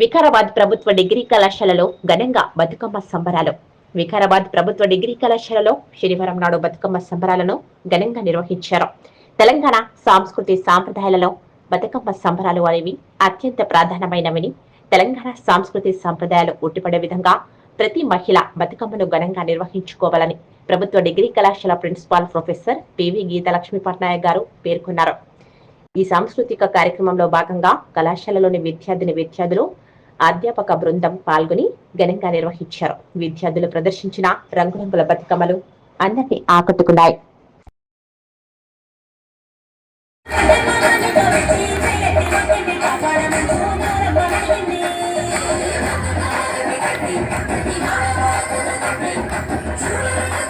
వికారాబాద్ ప్రభుత్వ డిగ్రీ కళాశాలలో ఘనంగా బతుకమ్మ సంబరాలు. వికారాబాద్ ప్రభుత్వ డిగ్రీ కళాశాలలో శనివారం నాడు బతుకమ్మ సంబరాలను ఘనంగా నిర్వహించారు. తెలంగాణ సాంస్కృతి సాంప్రదాయాలలో బతుకమ్మ సంబరాలు అనేవి అత్యంత ప్రాధాన్యమైనవని తెలంగాణ సాంస్కృతి సాంప్రదాయాలు ఉట్టిపడే విధంగా ప్రతి మహిళ బతుకమ్మను ఘనంగా నిర్వహించుకోవాలని ప్రభుత్వ డిగ్రీ కళాశాల principal professor P V Geethalakshmi Patnaik గారు పేర్కొన్నారు. ఈ సాంస్కృతిక కార్యక్రమంలో భాగంగా కళాశాలలోని విద్యార్థిని విద్యార్థులు అధ్యాపక బృందం పాల్గొని ఘనంగా నిర్వహించారు విద్యార్థులు ప్రదర్శించిన రంగురంగుల బతుకమ్మలు అందరినీ ఆకట్టుకున్నాయి Thank you.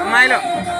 అమ్మాయిలు వాళ్ళిద్దరు మీరు నడు